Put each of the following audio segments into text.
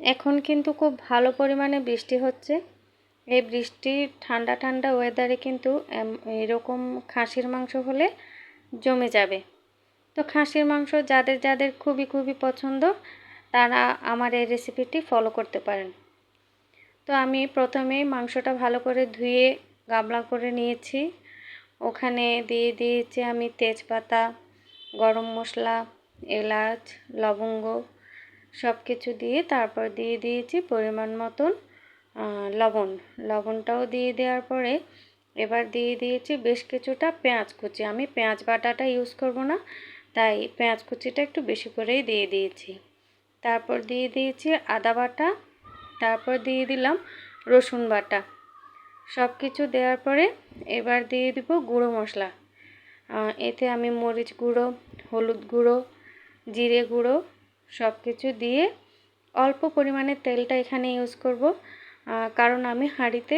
এখন কিন্তু খুব ভালো পরিমাণে বৃষ্টি হচ্ছে। এই বৃষ্টি ঠান্ডা ঠান্ডা ওয়েদারে কিন্তু এরকম খাসির মাংস হলে জমে যাবে। তো খাসির মাংস যাদের যাদের খুবই খুবই পছন্দ, তারা আমার এই রেসিপিটি ফলো করতে পারেন। তো আমি প্রথমে মাংসটা ভালো করে ধুয়ে গামলা করে নিয়েছি। ওখানে দিয়ে দিয়েছি আমি তেজপাতা, গরম মশলা, এলাচ, লবঙ্গ সব কিছু দিয়ে তারপর দিয়ে দিয়েছি পরিমাণ মতন লবণ। লবণটাও দিয়ে দেওয়ার পরে এবার দিয়ে দিয়েছি বেশ কিছুটা পেঁয়াজ কুচি। আমি পেঁয়াজ বাটাটা ইউজ করব না, তাই পেঁয়াজ কুচিটা একটু বেশি করেই দিয়ে দিয়েছি। তারপর দিয়ে দিয়েছি আদা বাটা, তারপর দিয়ে দিলাম রসুন বাটা। সব কিছু দেওয়ার পরে এবার দিয়ে দিব গুঁড়ো মশলা। এতে আমি মরিচ গুঁড়ো, হলুদ গুঁড়ো, জিরে গুঁড়ো সব কিছু দিয়ে অল্প পরিমাণে তেলটা এখানে ইউজ করব। কারণ আমি হাঁড়িতে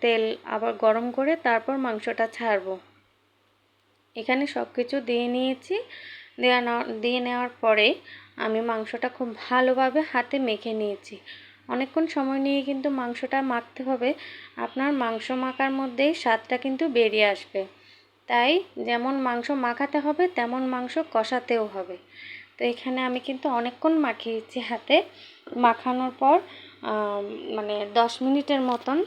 তেল আবার গরম করে তারপর মাংসটা ছাড়বো। এখানে সব কিছু দিয়ে নিয়েছি। দেওয়া দিয়ে নেওয়ার পরে আমি মাংসটা খুব ভালোভাবে হাতে মেখে নিয়েছি। অনেকক্ষণ সময় নিয়ে কিন্তু মাংসটা মাখতে হবে। আপনার মাংস মাখার মধ্যেই স্বাদটা কিন্তু বেরিয়ে আসবে। তাই যেমন মাংস মাখাতে হবে, তেমন মাংস কষাতেও হবে। তো এখানে আমি কিন্তু অনেকক্ষণ মাখিয়েছি হাতে। মাখানোর পর মানে দশ মিনিটের মতন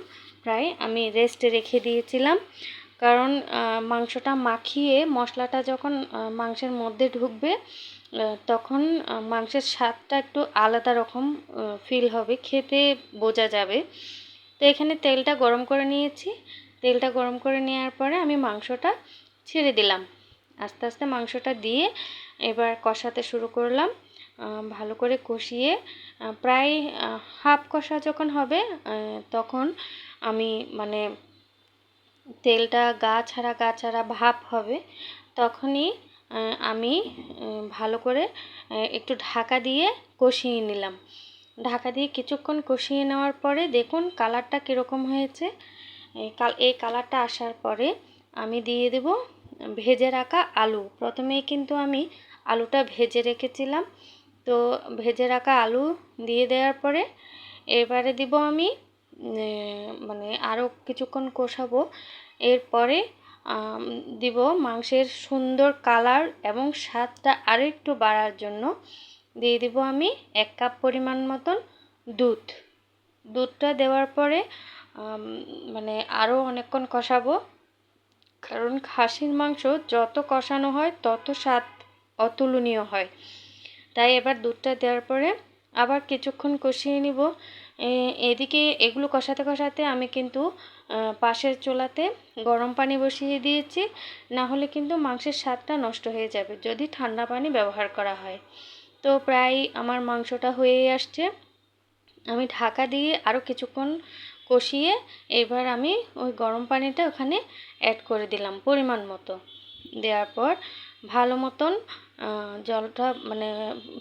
প্রায় আমি রেস্টে রেখে দিয়েছিলাম। কারণ মাংসটা মাখিয়ে মশলাটা যখন মাংসের মধ্যে ঢুকবে তখন মাংসের স্বাদটা একটু আলাদা রকম ফিল হবে, খেতে বোঝা যাবে। তো এখানে তেলটা গরম করে নিয়েছি। তেলটা গরম করে নেওয়ার পরে আমি মাংসটা ছেড়ে দিলাম। আস্তে আস্তে মাংসটা দিয়ে এবার কষাতে শুরু করলাম। ভালো করে কষিয়ে প্রায় হাফ কষা যখন হবে তখন আমি মানে তেলটা গা ছাড়া গা ছাড়া ভাপ হবে, তখনই আমি ভালো করে একটু ঢাকা দিয়ে কষিয়ে নিলাম। ঢাকা দিয়ে কিছুক্ষণ কষিয়ে নেওয়ার পরে দেখুন কালারটা কীরকম হয়েছে। এই কালারটা আসার পরে আমি দিয়ে দেব ভেজে রাখা আলু। প্রথমেই কিন্তু আমি আলুটা ভেজে রেখেছিলাম। তো ভেজে রাখা আলু দিয়ে দেওয়ার পরে এবারে দিব আমি মানে আরও কিছুক্ষণ কষাবো। এরপরে দিব মাংসের সুন্দর কালার এবং স্বাদটা আরও একটু বাড়ার জন্য দিয়ে দিব আমি এক কাপ পরিমাণ মতন দুধ। দুধটা দেওয়ার পরে মানে আরও অনেকক্ষণ কষাবো। কারণ খাসির মাংস যত কষানো হয়, তত স্বাদ অতুলনীয় হয়। তাই এবার দুধটা দেওয়ার পরে আবার কিছুক্ষণ কষিয়ে নিব। এদিকে এগুলো কষাতে কষাতে আমি কিন্তু পাশের চোলাতে গরম পানি বসিয়ে দিয়েছি। না হলে কিন্তু মাংসের স্বাদটা নষ্ট হয়ে যাবে, যদি ঠান্ডা পানি ব্যবহার করা হয়। তো প্রায় আমার মাংসটা হয়েই আসছে। আমি ঢাকা দিয়ে আরও কিছুক্ষণ কষিয়ে এবার আমি ওই গরম পানিটা ওখানে অ্যাড করে দিলাম পরিমাণ মতো। দেওয়ার পর ভালো মতন জলটা মানে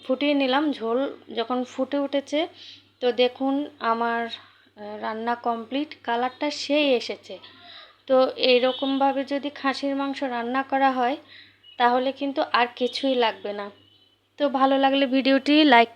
ফুটিয়ে নিলাম ঝোল যখন ফুটে উঠেছে। তো দেখুন আমার রান্না কমপ্লিট কালারটা সেই এসেছে। তো এইরকমভাবে যদি খাসির মাংস রান্না করা হয়, তাহলে কিন্তু আর কিছুই লাগবে না। তো ভালো লাগলে ভিডিওটি লাইক